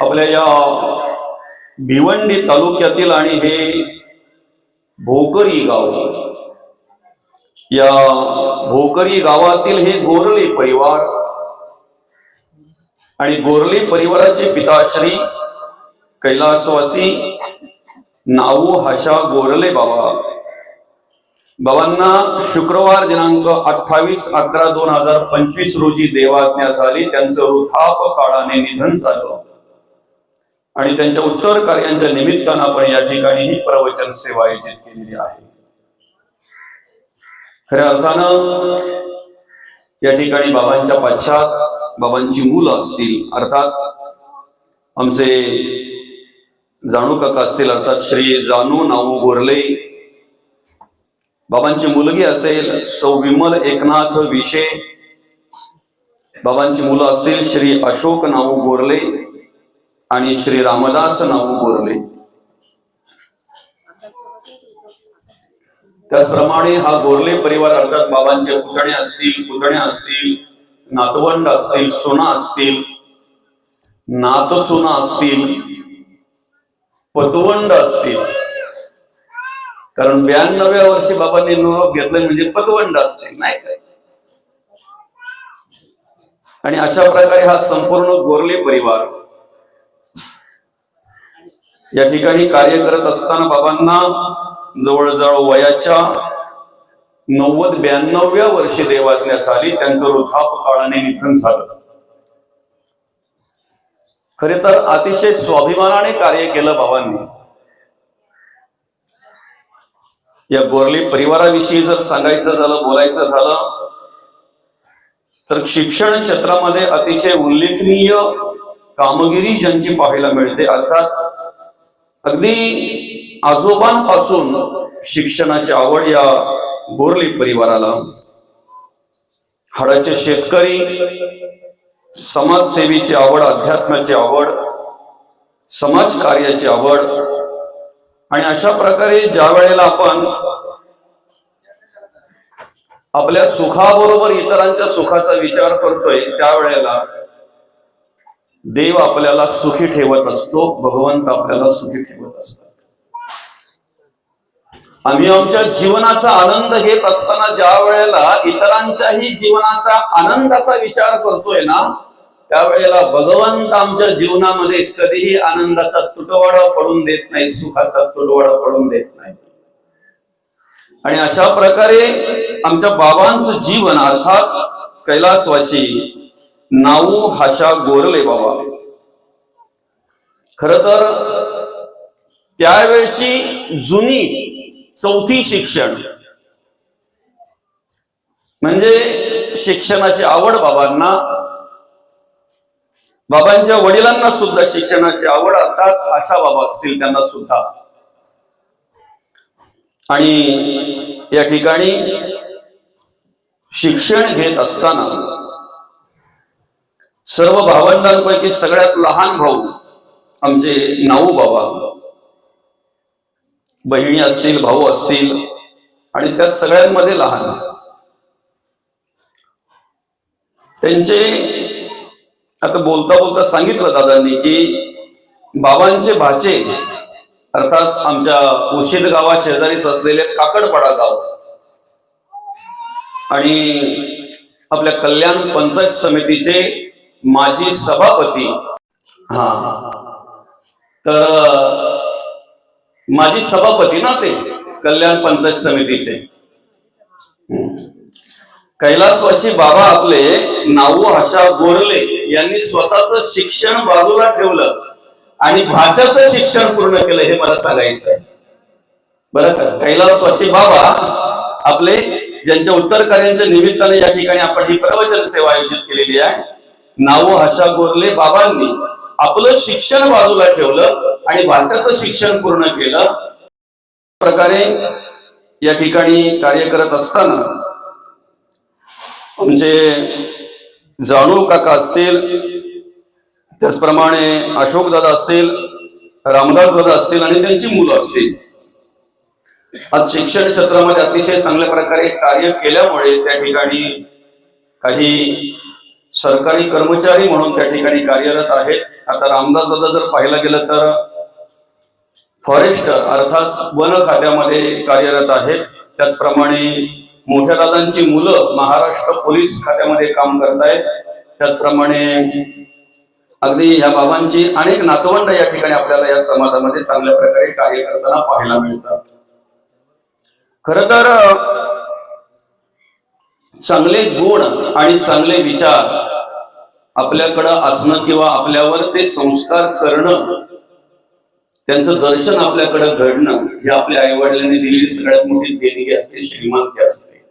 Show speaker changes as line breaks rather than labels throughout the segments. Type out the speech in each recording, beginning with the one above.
आपल्या या भिवंडी तालुक्यातील आणि हे भोकरी गाव. या भोकरी गावातील हे गोरले परिवार आणि गोरले परिवाराचे पिताश्री कैलासवासी नाऊ हाशा गोरले बाबा. बाबांना शुक्रवार दिनांक अठ्ठावीस अकरा दोन हजार पंचवीस रोजी देवाज्ञा झाली. त्यांचं वृथाप काळाने निधन झालं. आणि त्यांच्या उत्तर कार्यांच्या निमित्तानं आपण या ठिकाणी ही प्रवचन सेवा आयोजित केलेली आहे. खऱ्या अर्थानं या ठिकाणी बाबांच्या पाश्चात बाबांची मुलं असतील अर्थात आमचे जाणू काका असतील अर्थात श्री जानू नाऊ गोरले बाबांची मुलगी असेल सौ विमल एकनाथ विशे बाबांची मुलं असतील श्री अशोक नाऊ गोरले आणि श्री रामदास नाव गोरले त्याचप्रमाणे हा गोरले परिवार अर्थात बाबांचे पुतणे असतील पुतण्या असतील नातवंड असतील सोना असतील नातसुना असतील पतवंड असतील. कारण ब्याण्णव्या वर्षी बाबांनी निरोप घेतले म्हणजे पतवंड असतील नाही काय आणि अशा प्रकारे हा संपूर्ण गोरले परिवार या ठिकाणी कार्य करत असताना बाबांना जवळजवळ वयाच्या नव्वद ब्याण्णव्या वर्षी देवाज्ञा आली त्यांचं वृद्धाप काळाने निधन झालं. खरे तर अतिशय स्वाभिमानाने कार्य केलं बाबांनी. या गोरली परिवाराविषयी जर सांगायचं झालं बोलायचं झालं तर शिक्षण क्षेत्रामध्ये अतिशय उल्लेखनीय कामगिरी ज्यांची पाहायला मिळते. अर्थात अगदी आजोबांपासून शिक्षणाची आवड या गोरली परिवाराला. हाडाचे शेतकरी समाजसेवेची आवड अध्यात्माची आवड समाज कार्याची आवड. आणि अशा प्रकारे ज्या वेळेला आपण आपल्या सुखाबरोबर इतरांच्या सुखाचा विचार करतोय त्यावेळेला देव आपल्याला सुखी ठेवत असतो भगवंत आपल्याला सुखी ठेवत असतात. आम्ही आमच्या जीवनाचा आनंद घेत असताना ज्या वेळेला इतरांच्याही जीवनाचा आनंदाचा विचार करतोय ना त्यावेळेला भगवंत आमच्या जीवनामध्ये कधीही आनंदाचा तुटवाडा पडून देत नाही सुखाचा तुटवाडा पडून देत नाही. आणि अशा प्रकारे आमच्या बाबांचं जीवन अर्थात कैलासवासी नाऊ हाशा गोरले बाबा. खर तर त्यावेळची जुनी चौथी शिक्षण म्हणजे शिक्षणाची आवड बाबांना बाबांच्या वडिलांना सुद्धा शिक्षणाची आवड अर्थात आशा बाबा असतील त्यांना सुद्धा. आणि या ठिकाणी शिक्षण घेत असताना सर्व भावंडांपैकी सगळ्यात लहान भाऊ आमचे नाऊ बाबा. बहिणी असतील भाऊ असतील आणि त्यात सगळ्यांमध्ये लहान. त्यांचे आता बोलता बोलता सांगितलं दादांनी की बाबांचे भाचे अर्थात आमच्या उशीद गावा शेजारीच असलेले काकडपाडा गाव आणि आपल्या कल्याण पंचायत समितीचे माजी सभापती. हा. तर माजी सभापती ना ते कल्याण पंचायत समितीचे. कैलासवासी बाबा आपले नाऊ हशा गोरले यांनी स्वतःच शिक्षण बाजूला ठेवलं आणि भाच्याचं शिक्षण पूर्ण केलं हे मला सांगायचं आहे. बरं का? कैलासवासी बाबा आपले ज्यांच्या उत्तरकार्यांच्या निमित्ताने या ठिकाणी आपण ही प्रवचन सेवा आयोजित केलेली आहे. नाव आशा गोरले बाबांनी आपलं शिक्षण बाजूला ठेवलं आणि भाच्याचं शिक्षण पूर्ण केलं. प्रकारे या ठिकाणी कार्य करत असताना आमचे जाणू काका असतील त्याचप्रमाणे अशोक दादा असतील रामदास दादा असतील आणि त्यांची मुलं असतील. आज शिक्षण क्षेत्रामध्ये अतिशय चांगल्या प्रकारे कार्य केल्यामुळे त्या ठिकाणी काही सरकारी कर्मचारी म्हणून त्या ठिकाणी कार्यरत आहेत. आता रामदास दादा जर पाहायला गेलं तर फॉरेस्टर अर्थात वन खात्यामध्ये कार्यरत आहेत. त्याचप्रमाणे मोठ्या दादांची मुलं महाराष्ट्र पोलीस खात्यामध्ये काम करतायत त्याचप्रमाणे अगदी या बाबांची अनेक नातवंड या ठिकाणी आपल्याला या समाजामध्ये चांगल्या प्रकारे कार्य करताना पाहायला मिळतात. खर तर चांगले गुण आणि चांगले विचार आपल्याकडं असणं किंवा आपल्यावर ते संस्कार करणं त्यांचं दर्शन आपल्याकडं घडणं हे आपल्या आईवडिलांनी दिलेली सगळ्यात मोठी देणगी असते श्रीमंती असते.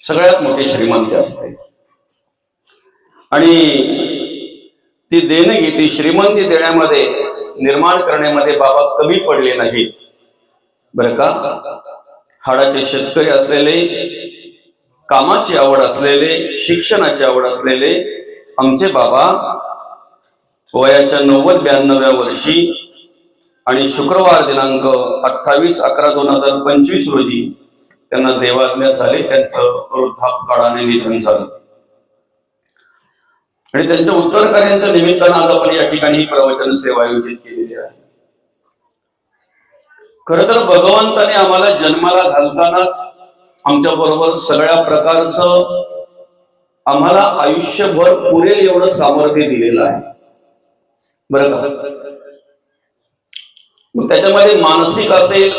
सगळ्यात मोठी श्रीमंती असते. आणि ती देणगी ती श्रीमंती देण्यामध्ये निर्माण करण्यामध्ये बाबा कमी पडले नाहीत. बरं का? हाडाचे शेतकरी असलेले कामाची आवड असलेले शिक्षणाची आवड असलेले आमचे बाबा वयाच्या नव्वद ब्याण्णव्या वर्षी आणि शुक्रवार दिनांक अठ्ठावीस अकरा दोन हजार पंचवीस रोजी त्यांना देवाज्ञा झाले त्यांचं वृद्धापकाळाने निधन झालं. आणि त्यांच्या उत्तर कार्यांच्या निमित्तानं आज आपण या ठिकाणी ही प्रवचन सेवा आयोजित केलेली आहे. खर तर भगवंताने आम्हाला जन्माला घालतानाच आमच्या बरोबर सगळ्या प्रकारचं आम्हाला आयुष्यभर पुरेल एवढं सामर्थ्य दिलेलं आहे. बरं का? मग त्याच्यामध्ये मानसिक असेल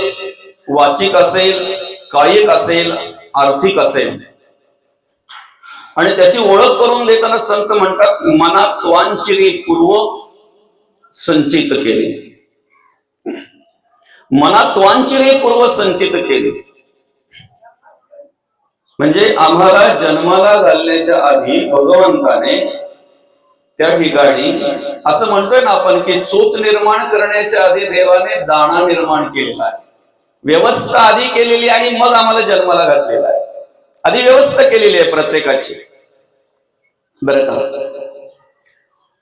वाचिक असेल कायिक असेल आर्थिक असेल. आणि त्याची ओळख करून देताना संत म्हणतात मनात वांचिरी पूर्व संचित केले. मनात वांचिरी पूर्व संचित केले. म्हणजे आम्हाला जन्माला घालण्याच्या आधी भगवंताने त्या ठिकाणी असं म्हणतोय ना आपण की चोच निर्माण करण्याच्या आधी देवाने दाणा निर्माण केलेला आहे. व्यवस्था आधी केलेली आणि मग आम्हाला जन्माला घातलेला आहे. आधी व्यवस्था केलेली आहे प्रत्येकाची. बरं का?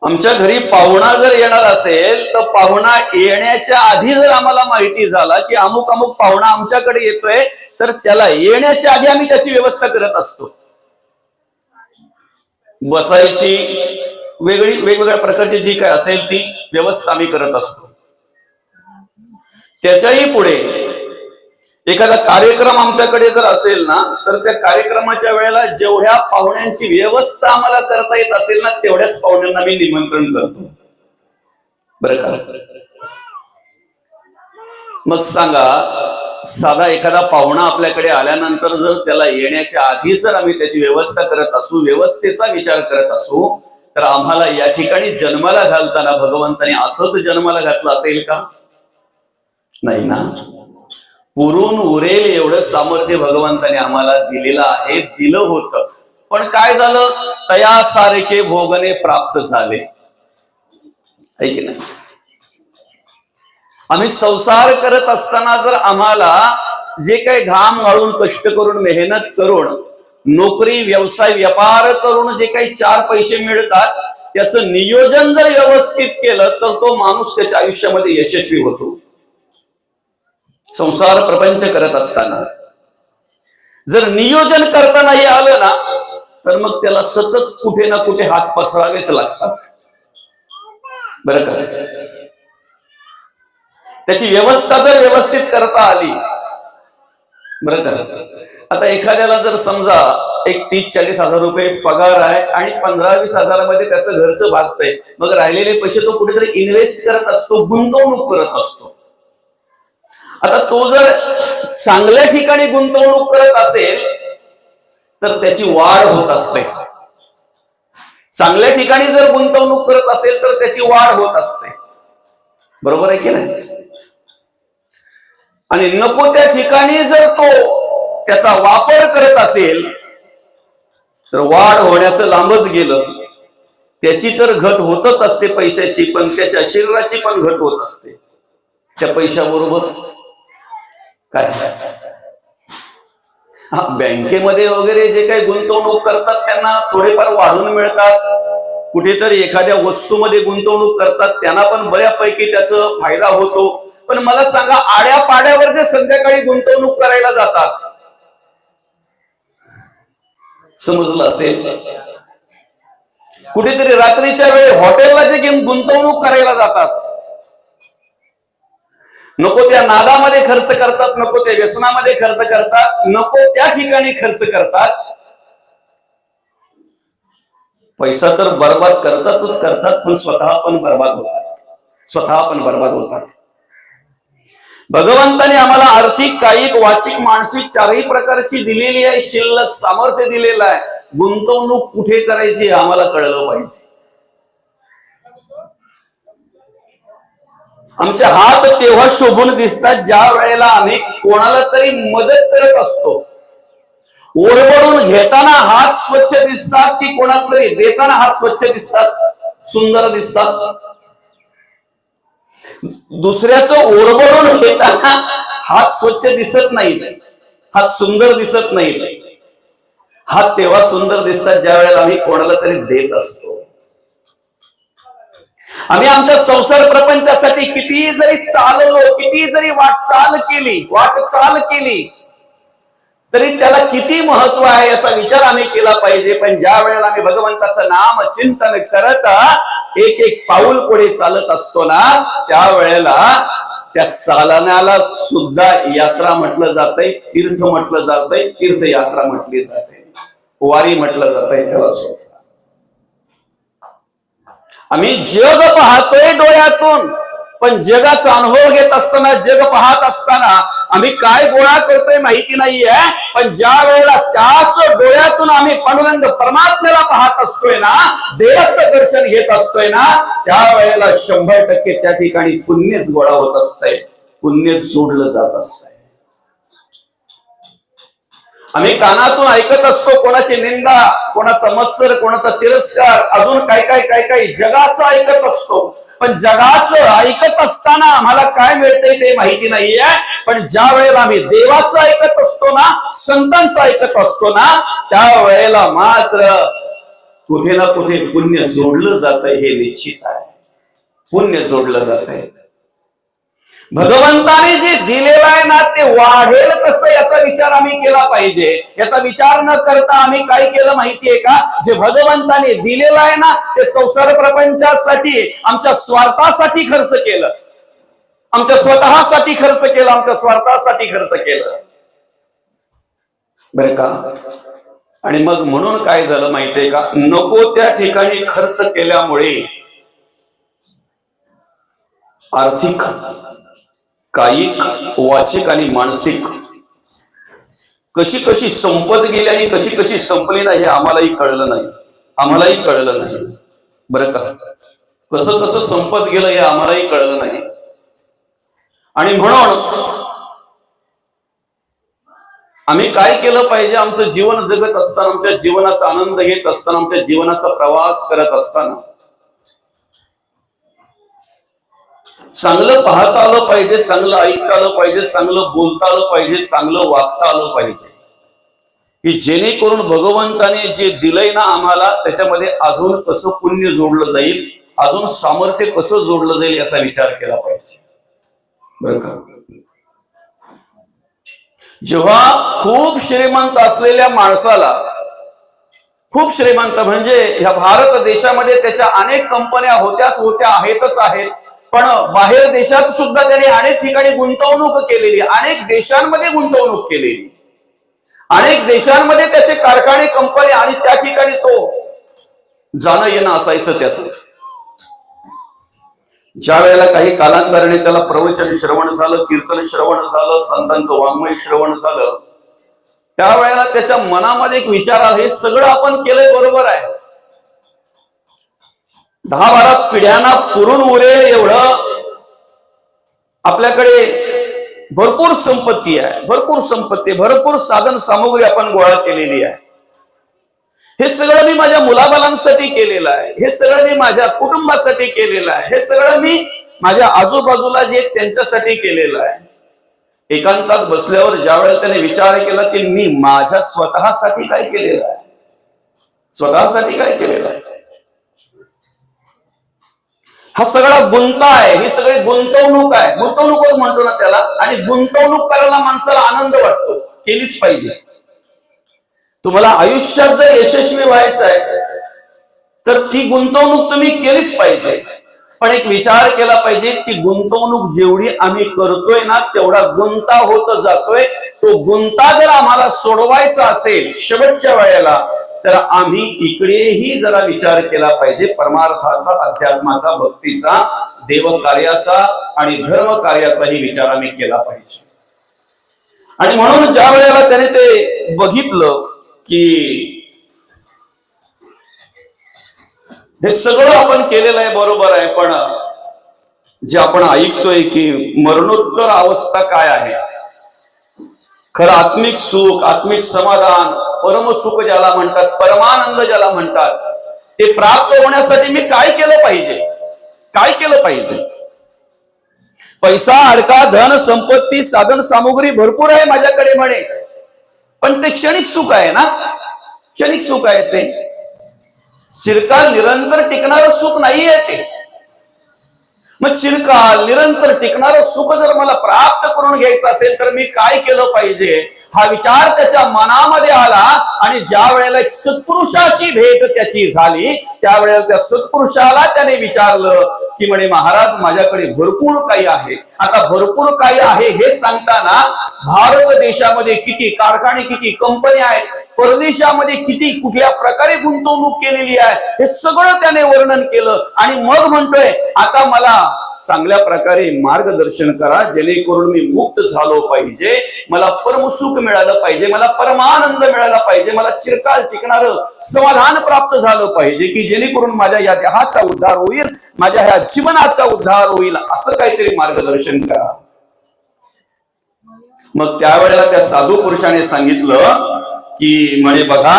आमच्या घरी पाहुणा जर येणार असेल तर पाहुणा येण्याच्या आधी जर आम्हाला माहिती झाला की अमुक अमुक पाहुणा आमच्याकडे येतोय तर त्याला येण्याच्या आधी आम्ही त्याची व्यवस्था करत असतो. बसायची वेगळी वेगवेगळ्या प्रकारची जी काय असेल ती व्यवस्था आम्ही करत असतो. त्याच्याही पुढे एखादा कार्यक्रम आमच्याकडे जर असेल ना तर त्या कार्यक्रमाच्या वेळेला जेवढ्या पाहुण्यांची व्यवस्था आम्हाला करता येत असेल ना तेवढ्याच पाहुण्यांना मी निमंत्रण करतो. बरं का? मग सांगा साधा एखादा पाहुणा आपल्याकडे आल्यानंतर जर त्याला येण्याच्या आधी जर आम्ही त्याची व्यवस्था करत असू व्यवस्थेचा विचार करत असू तर आम्हाला या ठिकाणी जन्माला घालताना भगवंताने असंच जन्माला घातलं असेल का? नाही ना? पुरून उरेल एवढं सामर्थ्य भगवंताने आम्हाला दिलेलं आहे दिलं होतं. पण काय झालं? तया सारखे भोगने प्राप्त झाले. आहे की नाही? आम्ही संसार करत असताना जर आम्हाला जे काही घाम गाळून कष्ट करून मेहनत करून नोकरी व्यवसाय व्यापार करून जे काही चार पैसे मिळतात त्याचं नियोजन जर व्यवस्थित केलं तर तो माणूस त्याच्या आयुष्यामध्ये यशस्वी होतो. संसार प्रपंच करत असताना. जर नियोजन करताना हे आलं ना तर मग त्याला सतत कुठे ना कुठे हात पसरावेच लागतात. बर का? त्याची व्यवस्था जर व्यवस्थित करता आली बर का? आता एखाद्याला जर समजा एक तीस चाळीस हजार रुपये पगार आहे आणि पंधरा वीस हजारामध्ये त्याचं घरचं भागतंय मग राहिलेले पैसे तो कुठेतरी इन्व्हेस्ट करत असतो गुंतवणूक करत असतो. आता तो जर चांगल्या ठिकाणी गुंतवणूक करत असेल तर त्याची वाढ होत असते. चांगल्या ठिकाणी जर गुंतवणूक करत असेल तर त्याची वाढ होत असते. बरोबर आहे की नाही? आणि नको त्या ठिकाणी जर तो त्याचा वापर करत असेल तर वाढ होण्याचं लांबच गेलं. त्याची तर घट होतच असते पैशाची पण त्याच्या शरीराची पण घट होत असते. त्या पैशाबरोबर काय? हा बँकेमध्ये वगैरे जे काही गुंतवणूक करतात त्यांना थोडेफार वाढून मिळतात. कुठेतरी एखाद्या वस्तूमध्ये गुंतवणूक करतात त्यांना पण बऱ्यापैकी त्याचा फायदा होतो. पण मला सांगा आड्या पाड्यावर जे संध्याकाळी गुंतवणूक करायला जातात समजलं असेल? कुठेतरी रात्रीच्या वेळी हॉटेलला जे घेऊन गुंतवणूक करायला जातात नको त्या नादामध्ये खर्च करतात नको त्या व्यसनामध्ये खर्च करतात नको त्या ठिकाणी खर्च करतात. पैसा तर बर्बाद करतातच करतात पण स्वतः पण बर्बाद होतात. स्वतः पण बर्बाद होतात. भगवंताने आम्हाला आर्थिक कायिक वाचिक मानसिक चारही प्रकारची दिलेली आहे शिल्लक सामर्थ्य दिलेलं आहे. गुंतवणूक कुठे करायची हे आम्हाला कळलं पाहिजे. आमचे हात तेव्हा शोभून दिसतात ज्या वेळेला आम्ही कोणाला तरी मदत करत असतो. ओरबडून घेताना हात स्वच्छ दिसतात की कोणाला तरी देताना हात स्वच्छ दिसतात सुंदर दिसतात. दुसऱ्याचं ओरबडून घेताना हात स्वच्छ दिसत नाही हात सुंदर दिसत नाही हात तेव्हा सुंदर दिसतात ज्या वेळेला आम्ही कोणाला तरी देत असतो. आम्ही आमच्या संसार प्रपंचासाठी किती जरी चाललो किती जरी वाटचाल केली वाटचाल केली तरी त्याला किती महत्त्व आहे याचा विचार आम्ही केला पाहिजे. पण ज्या वेळेला आम्ही भगवंताचं नाम चिंतन करत एक एक पाऊल पुढे चालत असतो ना त्या वेळेला त्या चालण्याला सुद्धा यात्रा म्हटलं जातंय तीर्थ म्हटलं जातंय तीर्थयात्रा म्हटली जाते. वारी म्हटलं जातंय त्याला सुद्धा. आम्ही जग पाहतोय डोळ्यातून. पण जगाचा अनुभव घेत असताना जग पाहत असताना आम्ही काय गोळा करतोय माहिती नाहीये. पण ज्या वेळेला त्याच डोळ्यातून आम्ही पांडुरंग परमात्म्याला पाहत असतोय ना देवाचं दर्शन घेत असतोय ना त्या वेळेला शंभर टक्के त्या ठिकाणी पुण्यच गोळा होत असतंय. पुण्य जोडलं जात असतंय. आम्ही कानातून ऐकत असतो कोणाची निंदा कोणाचा मत्सर कोणाचा तिरस्कार अजून काय काय काय काय जगाचं ऐकत असतो. पण जगाचं ऐकत असताना आम्हाला काय मिळतंय ते माहिती नाहीये. पण ज्या वेळेला आम्ही देवाचं ऐकत असतो ना संतांचं ऐकत असतो ना त्या वेळेला मात्र कुठे ना कुठे पुण्य जोडलं जात हे निश्चित आहे. पुण्य जोडलं जात आहे भगवंताने जे दिलेलं आहे ना ते वाढेल तसं याचा विचार आम्ही केला पाहिजे. याचा विचार न करता आम्ही काय केलं माहितीये का? जे भगवंताने दिलेलं आहे ना ते संसार प्रपंचासाठी आमच्या स्वार्थासाठी खर्च केलं. आमच्या स्वतःसाठी खर्च केलं आमच्या स्वार्थासाठी खर्च केलं. बरं का? आणि मग म्हणून काय झालं माहितीये का? नको त्या ठिकाणी खर्च केल्यामुळे आर्थिक कायिक वाचिक आणि मानसिक. कशी कशी संपत गेली आणि कशी कशी संपली नाही हे आम्हालाही कळलं नाही. आम्हालाही कळलं नाही. बरं का? कसं कसं संपत गेलं हे आम्हालाही कळलं नाही. आणि म्हणून आम्ही काय केलं पाहिजे? आमचं जीवन जगत असताना आमच्या जीवनाचा आनंद घेत असताना आमच्या जीवनाचा प्रवास करत असताना चांगलं पाहता आलं पाहिजे चांगलं ऐकता आलं पाहिजे चांगलं बोलता आलं पाहिजे चांगलं वागता आलं पाहिजे. की जेणेकरून भगवंताने जे दिलंय ना आम्हाला त्याच्यामध्ये अजून कसं पुण्य जोडलं जाईल अजून सामर्थ्य कसं जोडलं जाईल याचा विचार केला पाहिजे. का? जेव्हा खूप श्रीमंत असलेल्या माणसाला खूप श्रीमंत म्हणजे ह्या भारत देशामध्ये त्याच्या अनेक कंपन्या होत्याच होत्या आहेतच आहेत पण बाहेर देशात सुद्धा त्याने अनेक ठिकाणी गुंतवणूक केलेली अनेक देशांमध्ये गुंतवणूक केलेली. अनेक देशांमध्ये त्याचे कारखाने कंपनी आणि त्या ठिकाणी तो जाणं येणं असायचं त्याच. ज्या वेळेला काही कालांतराने त्याला प्रवचन श्रवण झालं कीर्तन श्रवण झालं संतांचं वाङ्मय श्रवण झालं त्यावेळेला त्याच्या मनामध्ये एक विचार आला हे सगळं आपण केलंय बरोबर आहे. दहा बारा पिढ्यांना पुरून उरेल एवढं आपल्याकडे भरपूर संपत्ती आहे भरपूर संपत्ती आहे, भरपूर साधन सामुग्री आपण गोळा केलेली आहे. हे सगळं मी माझ्या मुलाबालांसाठी केलेलं आहे हे सगळं मी माझ्या कुटुंबासाठी केलेलं आहे हे सगळं मी माझ्या आजूबाजूला जे त्यांच्यासाठी केलेलं आहे. एकांतात बसल्यावर ज्या वेळेला त्याने विचार केला की मी माझ्या स्वतःसाठी काय केलेलं आहे? स्वतःसाठी काय केलेलं आहे? हा सगळा गुंता आहे ही सगळी गुंतवणूक आहे. गुंतवणूकच म्हणतो ना त्याला आणि गुंतवणूक करायला माणसाला आनंद वाटतो केलीच पाहिजे. तुम्हाला आयुष्यात जर यशस्वी व्हायचं आहे तर ती गुंतवणूक तुम्ही केलीच पाहिजे. पण एक विचार केला पाहिजे ती गुंतवणूक जेवढी आम्ही करतोय ना तेवढा गुंता होत जातोय. तो गुंता जर आम्हाला सोडवायचा असेल शेवटच्या वेळेला तर आम्ही इकडेही जरा विचार केला पाहिजे. परमार्थाचा अध्यात्माचा भक्तीचा देव कार्याचा आणि धर्म कार्याचाही विचार आम्ही केला पाहिजे. आणि म्हणून ज्या वेळेला त्याने ते बघितलं की हे सगळं आपण केलेलं आहे बरोबर आहे पण जे आपण ऐकतोय की मरणोत्तर अवस्था काय आहे खरं आत्मिक सुख आत्मिक समाधान परम सुख ज्याला म्हणतात परमानंद ज्याला म्हणतात ते प्राप्त होण्यासाठी मी काय केलं पाहिजे? काय केलं पाहिजे? पैसा अडका धन संपत्ती साधन सामुग्री भरपूर आहे माझ्याकडे म्हणे. पण ते क्षणिक सुख आहे ना? क्षणिक सुख आहे ते. चिरकाल निरंतर टिकणारं सुख नाहीये ते. मग चिरकाल निरंतर टिकणारं सुख जर मला प्राप्त करून घ्यायचं असेल तर मी काय केलं पाहिजे? हा विचार त्याच्या मनामध्ये आला आणि ज्या वेळेला एक सत्पुरुषाची भेट त्याची झाली त्यावेळेला त्या सत्पुरुषाला त्याने विचारलं की म्हणे महाराज माझ्याकडे भरपूर काही आहे. आता भरपूर काही आहे हे सांगताना भारत देशामध्ये किती कारखाने किती कंपन्या आहेत परदेशामध्ये किती कुठल्या प्रकारे गुंतवणूक केलेली आहे हे सगळं त्याने वर्णन केलं आणि मग म्हणतोय आता मला चांगल्या प्रकारे मार्गदर्शन करा जेणेकरून मी मुक्त झालो पाहिजे मला परमसुख मिळालं पाहिजे मला परमानंद मिळाला पाहिजे मला चिरकाल टिकणार समाधान प्राप्त झालं पाहिजे की जेणेकरून माझ्या या देहाचा उद्धार होईल माझ्या ह्या जीवनाचा उद्धार होईल असं काहीतरी मार्गदर्शन करा. मग त्यावेळेला त्या साधू पुरुषाने सांगितलं की म्हणे बघा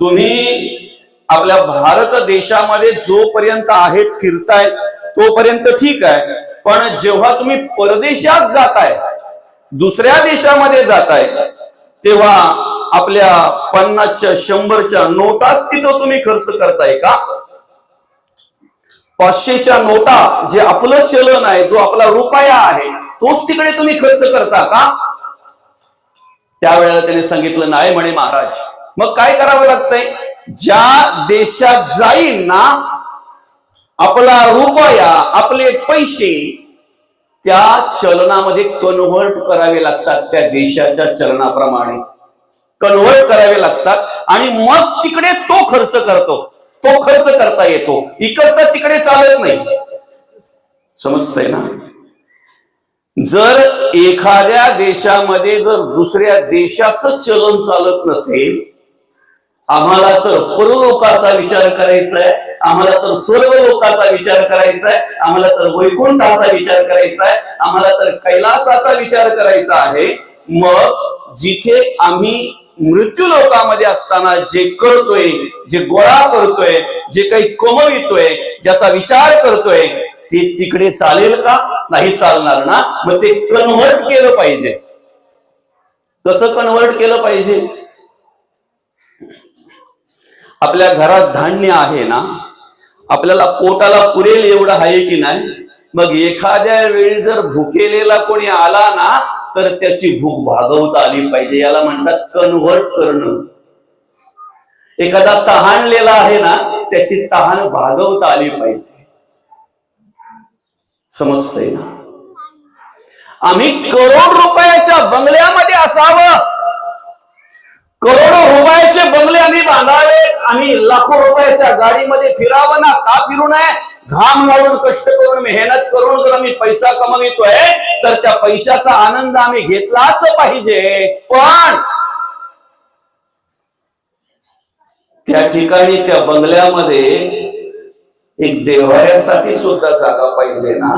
तुम्ही आपल्या भारत देशामध्ये जोपर्यंत आहेत फिरताय तोपर्यंत ठीक आहे. पण जेव्हा तुम्ही परदेशात जाताय दुसऱ्या देशामध्ये जाताय तेव्हा आपल्या पन्नासच्या शंभरच्या नोटाच तिथं तुम्ही खर्च करताय का? पाचशेच्या नोटा जे आपलं चलन आहे जो आपला रुपया आहे तोच तिकडे तुम्ही खर्च करता का? त्यावेळेला त्याने सांगितलं नाही म्हणे महाराज. मग काय करावं लागतंय? ज्या देशात जाईल ना आपला रुपया आपले पैसे त्या चलनामध्ये कन्व्हर्ट करावे लागतात त्या देशाच्या चलनाप्रमाणे. कन्व्हर्ट करावे लागतात आणि मग तिकडे तो खर्च करतो. तो खर्च करता येतो. इकडचा तिकडे चालत नाही. समजतंय ना? जर एखाद्या देशामध्ये जर दुसऱ्या देशाचं चलन चालत नसेल आम्हाला तर परलोकाचा विचार करायचा आहे आम्हाला तर स्वर्ग लोकाचा विचार करायचा आहे आम्हाला तर वैकुंठाचा विचार करायचा आहे आम्हाला तर कैलासाचा विचार करायचा आहे. मग जिथे आम्ही मृत्यू लोकामध्ये असताना जे करतोय जे गोळा करतोय जे काही कमवितोय ज्याचा विचार करतोय ते तिकडे चालेल का? नाही चालणार ना? मग ते कन्व्हर्ट केलं पाहिजे. कसं कन्व्हर्ट केलं पाहिजे? आपल्या घरात धान्य आहे ना आपल्याला पोटाला पुरेल एवढं आहे की नाही? मग एखाद्या वेळी जर भुकेलेला कोणी आला ना तर त्याची भूक भागवता आली पाहिजे याला म्हणतात कन्व्हर्ट करणं. एखादा तहानलेला आहे ना त्याची तहान भागवता आली पाहिजे. समजतंय ना? आम्ही करोड रुपयाच्या बंगल्यामध्ये असावं. करोडो रुपयाचे बंगले आम्ही बांधावे आम्ही लाखो रुपयाच्या गाडीमध्ये फिरावं ना का फिरू नये? घाम घालून कष्ट करून मेहनत करून जर आम्ही पैसा कमवितोय तर त्या पैशाचा आनंद आम्ही घेतलाच पाहिजे. पण त्या ठिकाणी त्या बंगल्यामध्ये एक देवाऱ्यासाठी सुद्धा जागा पाहिजे ना?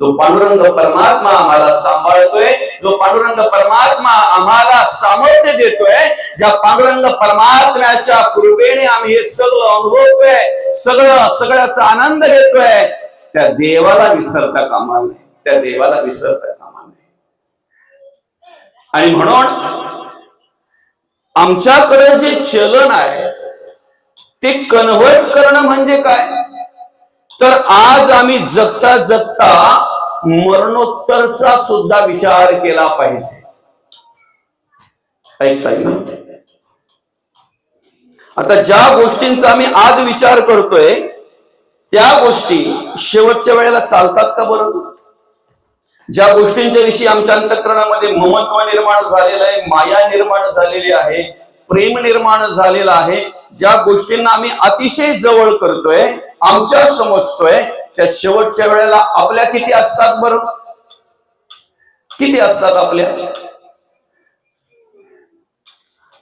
जो पांडुरंग परमात्मा आम्हाला सांभाळतोय जो पांडुरंग परमात्मा आम्हाला सामर्थ्य देतोय ज्या पांडुरंग परमात्म्याच्या कृपेने आम्ही हे सगळं अनुभवतोय सगळं सगळ्याचा आनंद घेतोय त्या देवाला विसरता कामा नये. त्या देवाला विसरता कामा नये. आणि म्हणून आमच्याकडे जे चलन आहे ते कन्व्हर्ट करणं म्हणजे काय? तर आज आम्ही जगता जगता मरणोत्तरचा सुद्धा विचार केला पाहिजे. ऐकताय ना? आता ज्या गोष्टींचा आम्ही आज विचार करतोय त्या गोष्टी शेवटच्या वेळेला चालतात का बरं? ज्या गोष्टींच्या विषयी आमच्या अंतकरणामध्ये ममत्व निर्माण झालेलं आहे माया निर्माण झालेली आहे प्रेम निर्माण झालेलं आहे ज्या गोष्टींना आम्ही अतिशय जवळ करतोय आमच्या समजतोय त्या शेवटच्या वेळेला आपल्या किती असतात बरं? किती असतात आपल्या?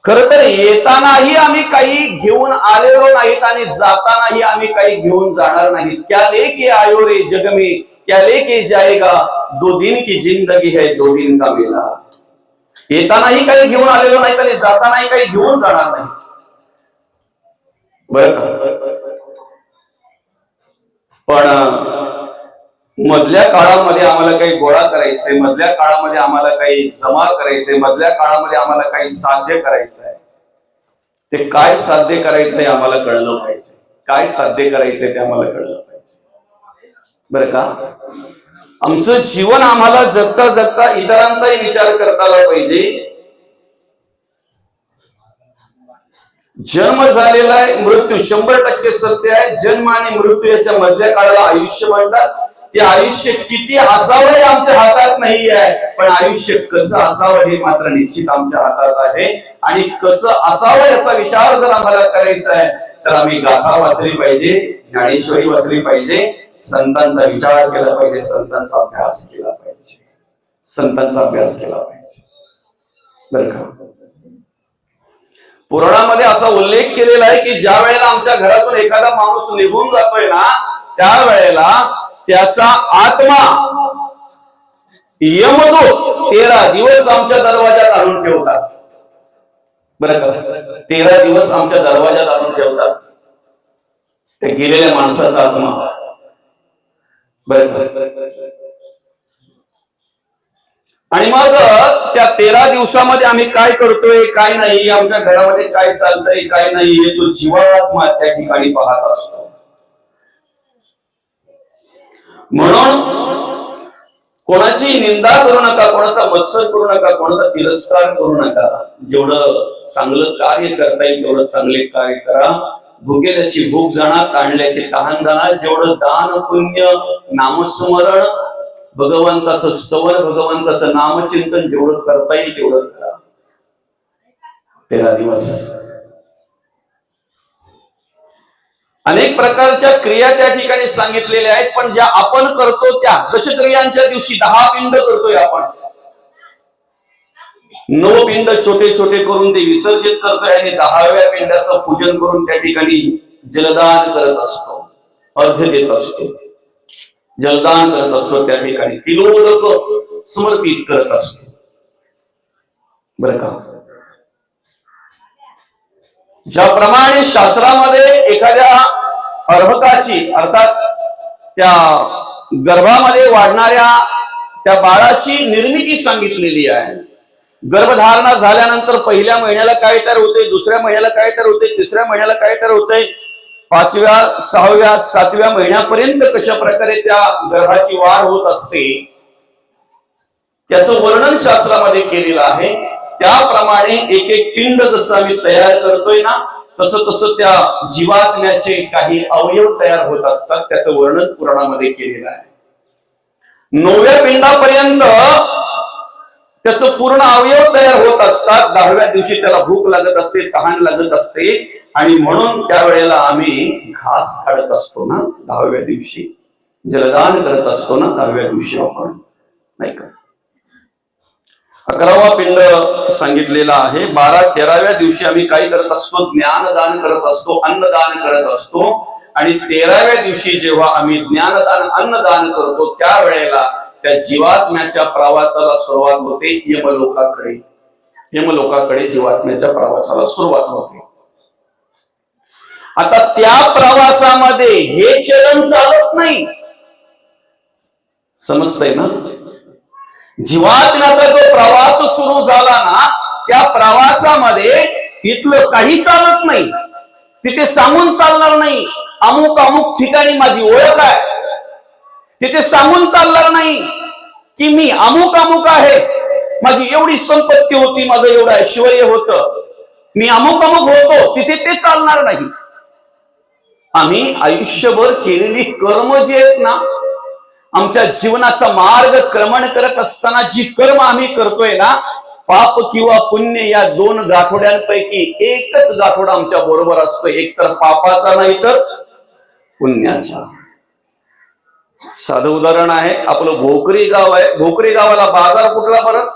खर तर येतानाही आम्ही काही घेऊन आलेलो नाहीत आणि जातानाही आम्ही काही घेऊन जाणार नाहीत. त्या लेके आयो रे जग में? क्या लेके जाएगा? दो दिन की जिंदगी है दो दिन का मेला. येतानाही काही घेऊन आलेलो नाहीत आणि जातानाही काही घेऊन जाणार नाहीत. बर का? पण मधल्या काळामध्ये आम्हाला काही गोळा करायचंय मधल्या काळामध्ये आम्हाला काही जमा करायचंय मधल्या काळामध्ये आम्हाला काही साध्य करायचं आहे ते काय साध्य करायचंय आम्हाला कळलं पाहिजे. काय साध्य करायचंय ते आम्हाला कळलं पाहिजे. बरं का? आमचं जीवन आम्हाला जगता जगता इतरांचाही विचार करता आला पाहिजे. जन्म झालेला आहे मृत्यू शंभर टक्के सत्य आहे. जन्म आणि मृत्यू याच्या मधल्या काळाला आयुष्य म्हणतात. ते आयुष्य किती असावं हे आमच्या हातात नाही आहे पण आयुष्य कसं असावं हे मात्र निश्चित आमच्या हातात आहे. आणि कसं असावं याचा विचार जर आम्हाला करायचा आहे तर आम्ही गाथा वाचली पाहिजे ज्ञानेश्वरी वाचली पाहिजे संतांचा विचार केला पाहिजे संतांचा अभ्यास केला पाहिजे. संतांचा अभ्यास केला पाहिजे. बरं का? पुराणामध्ये असा उल्लेख केलेला आहे की ज्या वेळेला आमच्या घरातून एखादा माणूस निघून जातोय ना त्या वेळेला त्याचा आत्मा यमदूत तेरा दिवस आमच्या दरवाजात आणून ठेवतात. बरं का? तेरा दिवस आमच्या दरवाजात आणून ठेवतात. त्या गेलेल्या माणसाचा आत्मा. बरं का? आणि मग त्या तेरा दिवसामध्ये आम्ही काय करतोय काय नाही आमच्या घरामध्ये काय चालतंय काय नाही हे तो जीवात्मा त्या ठिकाणी पाहत असतो. म्हणून कोणाची निंदा करू नका कोणाचा मत्सर करू नका कोणाचा तिरस्कार करू नका. जेवढं चांगलं कार्य करता येईल तेवढं चांगले कार्य करा. भुकेल्याची भूक जाणार ताणल्याची तहान जाणार जेवढं दान पुण्य नामस्मरण भगवंताचं स्तवन भगवंताचं नामचिंतन जेवढं करता येईल तेवढं करा. तेरा दिवस. अनेक प्रकारच्या क्रिया त्या ठिकाणी सांगितलेल्या आहेत पण ज्या आपण करतो त्या दशक्रियांच्या दिवशी दहा पिंड करतोय आपण. नऊ पिंड छोटे छोटे करून ते विसर्जित करतोय आणि दहाव्या पिंडाचं पूजन करून त्या ठिकाणी जलदान करत असतो अर्ध्य देत असतो. जलदान करत असतो त्या ठिकाणी. तिलोदक समर्पित करत असतो. बर का? ज्याप्रमाणे शास्त्रामध्ये एखाद्या अर्भकाची अर्थात त्या गर्भामध्ये वाढणाऱ्या त्या बाळाची निर्मिती सांगितलेली आहे. गर्भधारणा झाल्यानंतर पहिल्या महिन्याला काय तयार होते दुसऱ्या महिन्याला काय तयार होते तिसऱ्या महिन्याला काय तयार होते पाचव्या सहाव्या सातव्या महिन्यापर्यंत कशा प्रकारे त्या गर्भाची वाढ होत असते त्याचं वर्णन शास्त्रामध्ये केलेलं आहे. त्याप्रमाणे एक एक पिंड जसं आम्ही तयार करतोय ना तसं तसं त्या जीवात्म्याचे काही अवयव तयार होत असतात त्याचं वर्णन पुराणामध्ये केलेलं आहे. नवव्या पिंडापर्यंत त्याचं पूर्ण अवयव तयार होत असतात. दहाव्या दिवशी त्याला भूक लागत असते तहान लागत असते. आणि म्हणून त्यावेळेला आम्ही घास काढत असतो ना दहाव्या दिवशी. जलदान करत असतो ना दहाव्या दिवशी आपण. नाही का? अकरावा पिंड सांगितलेला आहे बारा तेराव्या दिवशी आम्ही काय करत असतो? ज्ञानदान करत असतो अन्नदान करत असतो. आणि तेराव्या दिवशी जेव्हा आम्ही ज्ञानदान अन्नदान करतो त्यावेळेला त्या जीवात्म्याच्या प्रवासाला सुरुवात होते यमलोकाकडे. यमलोकाकडे जीवात्म्याच्या प्रवासाला सुरुवात होते. आता त्या प्रवासामध्ये हे चलन चालत नाही. समजतंय ना? जीवात्म्याचा जो प्रवास सुरू झाला ना त्या प्रवासामध्ये इथलं काही चालत नाही. तिथे सांगून चालणार नाही अमुक अमुक ठिकाणी माझी ओळख आहे. तिथे सांगून चालणार नाही की मी अमुक अमुक आहे. माझी एवढी संपत्ती होती माझं एवढं ऐश्वर होतं. मी अमुक अमुक होतो तिथे ते चालणार नाही. आम्ही आयुष्यभर केलेली कर्म जी आहेत ना आमच्या जीवनाचा मार्ग क्रमण करत असताना जी कर्म आम्ही करतोय ना पाप किंवा पुण्य या दोन गाठोड्यांपैकी एकच गाठोडा आमच्या बरोबर असतो एक तर पापाचा नाही तर पुण्याचा. साधं उदाहरण आहे आपलं भोकरी गाव आहे. भोकरी गावाला बाजार कुठला परत